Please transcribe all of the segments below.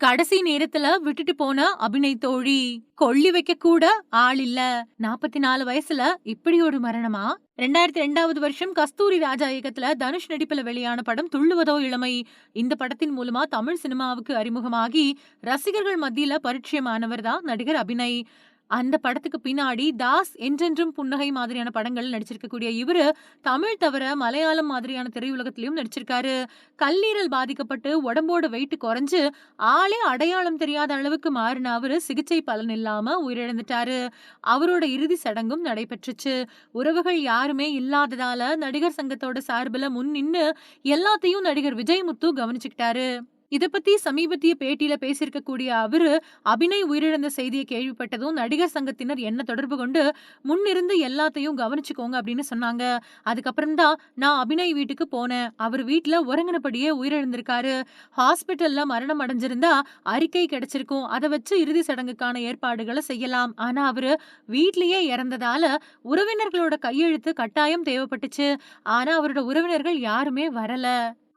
கடைசி நேரத்துல விட்டுட்டு போன அபிநய் தோழி கொள்ளி வைக்க கூட ஆள் இல்ல. நாற்பத்தி நாலு வயசுல இப்படி ஒரு மரணமா? ரெண்டாயிரத்தி ரெண்டாவது வருஷம் கஸ்தூரி ராஜா இயக்கத்துல தனுஷ் நடிப்புல வெளியான படம் துள்ளுவதோ இளமை. இந்த படத்தின் மூலமா தமிழ் சினிமாவுக்கு அறிமுகமாகி ரசிகர்கள் மத்தியில பரிச்சயமானவர் தான் நடிகர் அபிநய். அந்த படத்துக்கு பின்னாடி தாஸ் என்றென்றும் புன்னகை மாதிரியான படங்கள் நடிச்சிருக்கக்கூடிய இவரு தமிழ் தவிர மலையாளம் மாதிரியான திரையுலகத்திலையும் நடிச்சிருக்காரு. கல்லீரல் பாதிக்கப்பட்டு உடம்போட வெயிட் குறைஞ்சு ஆளே அடையாளம் தெரியாத அளவுக்கு மாறின அவரு சிகிச்சை பலன் இல்லாம உயிரிழந்துட்டாரு. அவரோட இறுதி சடங்கும் நடைபெற்றுச்சு. உறவுகள் யாருமே இல்லாததால நடிகர் சங்கத்தோட சார்பில் முன் நின்னு எல்லாத்தையும் நடிகர் விஜய் முத்து கவனிச்சுக்கிட்டாரு. இதை பத்தி சமீபத்திய பேட்டியில பேசியிருக்கக்கூடிய அவரு அபிநய் உயிரிழந்த செய்தியை கேள்விப்பட்டதும் நடிகர் சங்கத்தினர் என்ன தொடர்பு கொண்டு முன்னிருந்து எல்லாத்தையும் கவனிச்சுக்கோங்க அப்படின்னு சொன்னாங்க. அதுக்கப்புறம் தான் நான் அபிநய் வீட்டுக்கு போனேன். அவர் வீட்டுல உறங்கினபடியே உயிரிழந்திருக்காரு. ஹாஸ்பிட்டல்ல மரணம் அடைஞ்சிருந்தா அறிக்கை கிடைச்சிருக்கும். அதை வச்சு இறுதி சடங்குக்கான ஏற்பாடுகளை செய்யலாம். ஆனா அவரு வீட்லயே இறந்ததால உறவினர்களோட கையெழுத்து கட்டாயம் தேவைப்பட்டுச்சு. ஆனா அவரோட உறவினர்கள் யாருமே வரல.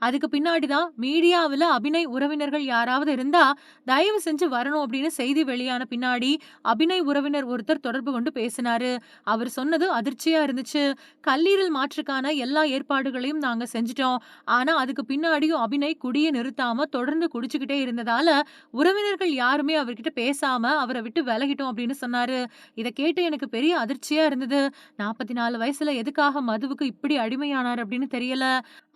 அதுக்கு பின்னாடி தான் மீடியாவில் அபிநய் உறவினர்கள் யாராவது இருந்தா தயவு செஞ்சு வரணும் அப்படின்னு செய்தி வெளியான பின்னாடி அபிநய் உறவினர் ஒருத்தர் தொடர்பு கொண்டு பேசினாரு. அவர் சொன்னது அதிர்ச்சியா இருந்துச்சு. கல்லீரல் மாற்றுக்கான எல்லா ஏற்பாடுகளையும் நாங்க செஞ்சிட்டோம். ஆனா அதுக்கு பின்னாடியும் அபிநய் குடியை நிறுத்தாம தொடர்ந்து குடிச்சுக்கிட்டே இருந்ததால உறவினர்கள் யாருமே அவர்கிட்ட பேசாம அவரை விட்டு விலகிட்டோம் அப்படின்னு சொன்னாரு. இதை கேட்டு எனக்கு பெரிய அதிர்ச்சியா இருந்தது. நாற்பத்தி நாலு வயசுல எதுக்காக மதுவுக்கு இப்படி அடிமையானார் அப்படின்னு தெரியல.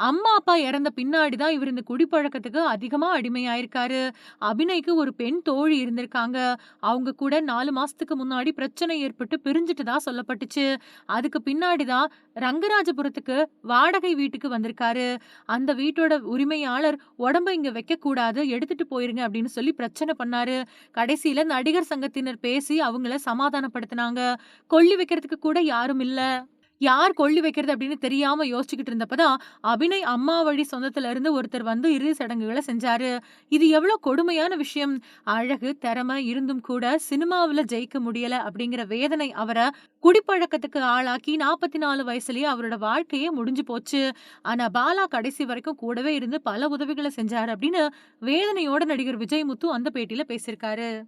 அம்மா அப்பா இறந்த பின்னாடிதான் இவர் இந்த குடிப்பழக்கத்துக்கு அதிகமா அடிமையாயிருக்காரு. அபிநய்க்கு ஒரு பெண் தோழி இருந்திருக்காங்க. அவங்க கூட நாலு மாசத்துக்கு முன்னாடி பிரச்சனை ஏற்பட்டு பிரிஞ்சுட்டு தான் சொல்லப்பட்டுச்சு. அதுக்கு பின்னாடிதான் ரங்கராஜபுரத்துக்கு வாடகை வீட்டுக்கு வந்திருக்காரு. அந்த வீட்டோட உரிமையாளர் உடம்ப இங்க வைக்க கூடாது எடுத்துட்டு போயிருங்க அப்படின்னு சொல்லி பிரச்சனை பண்ணாரு. கடைசியில நடிகர் சங்கத்தினர் பேசி அவங்கள சமாதானப்படுத்தினாங்க. கொள்ளி வைக்கிறதுக்கு கூட யாரும் இல்லை. யார் கொள்ளி வைக்கிறது அப்படின்னு தெரியாம யோசிச்சுக்கிட்டு இருந்தப்பதான் அபிநய் அம்மா வழி சொந்தத்துல இருந்து ஒருத்தர் வந்து இறுதி சடங்குகளை செஞ்சாரு. இது எவ்வளவு கொடுமையான விஷயம். அழகு திறமை இருந்தும் கூட சினிமாவில ஜெயிக்க முடியல அப்படிங்கிற வேதனை அவரை குடிப்பழக்கத்துக்கு ஆளாக்கி நாற்பத்தி நாலு வயசுலயே அவரோட வாழ்க்கையே முடிஞ்சு போச்சு. ஆனா பாலா கடைசி வரைக்கும் கூடவே இருந்து பல உதவிகளை செஞ்சாரு அப்படின்னு வேதனையோட நடிகர் விஜய் முத்து அந்த பேட்டியில பேசியிருக்காரு.